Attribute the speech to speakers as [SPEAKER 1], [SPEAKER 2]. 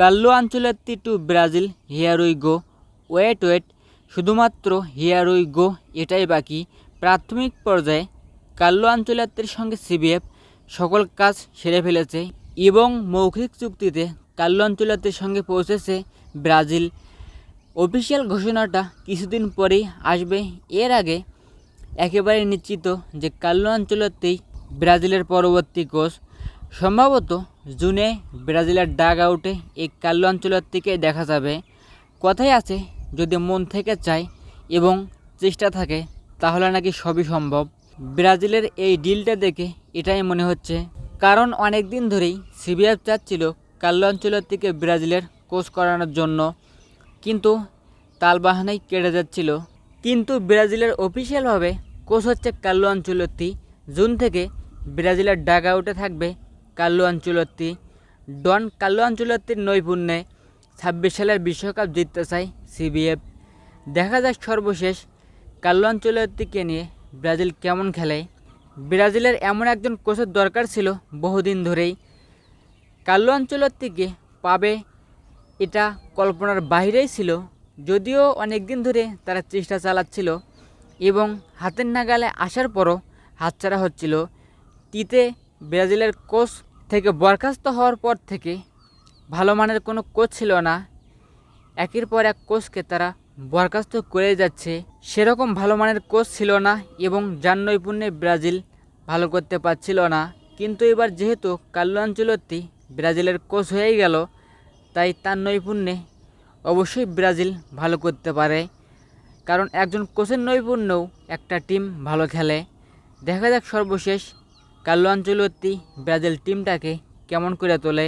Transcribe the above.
[SPEAKER 1] কাল্লো আঞ্চলাত্তি to Brazil here we go. Wait wait. শুধুমাত্র here we go, এটাই বাকি। প্রাথমিক পর্যায়ে কাল্লো আঞ্চলাত্তির সঙ্গে সিবিএফ সকল কাজ সেরে ফেলেছে এবং মৌখিক চুক্তিতে কাল্লো আঞ্চলাত্তির সঙ্গে পৌঁছেছে ব্রাজিল। অফিসিয়াল ঘোষণাটা কিছুদিন পরেই আসবে। এর আগে একেবারে নিশ্চিত যে কাল্লো আঞ্চলতেই ব্রাজিলের পরবর্তী কোচ সম্ভবত জুনে ব্রাজিলের ডাগ আউটে এই কাল্লো আঞ্চলত্তিকে দেখা যাবে। কথাই আছে, যদি মন থেকে চায় এবং চেষ্টা থাকে, তাহলে নাকি সবই সম্ভব। ব্রাজিলের এই ডিলটা দেখে এটাই মনে হচ্ছে। কারণ অনেক দিন ধরেই সিবিএফ চাচ্ছিল কাল্লো আঞ্চলত্তিকে ব্রাজিলের কোচ করানোর জন্য। কিন্তু তালবাহানাই কেটে যাচ্ছিল। কিন্তু ব্রাজিলের অফিসিয়ালভাবে কোচ হচ্ছে কাল্লো আঞ্চলত্তি জুন থেকে ব্রাজিলের ডাগ আউটে থাকবে কাল্লো আঞ্চলত্তি ডন কাল্লো আঞ্চলত্তির নৈপুণ্যে ছাব্বিশ সালের বিশ্বকাপ জিততে চায় সিবিএফ। দেখা যাক সর্বশেষ কাল্লো আঞ্চলত্তিকে নিয়ে ব্রাজিল কেমন খেলে। ব্রাজিলের এমন একজন কোচের দরকার ছিল বহুদিন ধরেই। কাল্লো আঞ্চলত্তিকে পাবে এটা কল্পনার বাইরেই ছিল, যদিও অনেক দিন ধরে তারা চেষ্টা চালাচ্ছিল এবং হাতের নাগালে আসার পরও হাতছাড়া হচ্ছিল। টিতে ব্রাজিলের কোচ থেকে বরখাস্ত হওয়ার পর থেকে ভালো মানের কোনো কোচ ছিল না। একের পর এক কোচকে তারা বরখাস্ত করে যাচ্ছে। সেরকম ভালো মানের কোচ ছিল না এবং যার নৈপুণ্যে ব্রাজিল ভালো করতে পারছিল না। কিন্তু এবার যেহেতু কাল্লো আঞ্চলত্তি ব্রাজিলের কোচ হয়েই গেল, তাই তার নৈপুণ্যে অবশ্যই ব্রাজিল ভালো করতে পারে। কারণ একজন কোচের নৈপুণ্যও একটা টিম ভালো খেলে। দেখা যাক সর্বশেষ কাল্লো আঞ্চলত্তি ব্রাজিল টিমটাকে কেমন করে তোলে?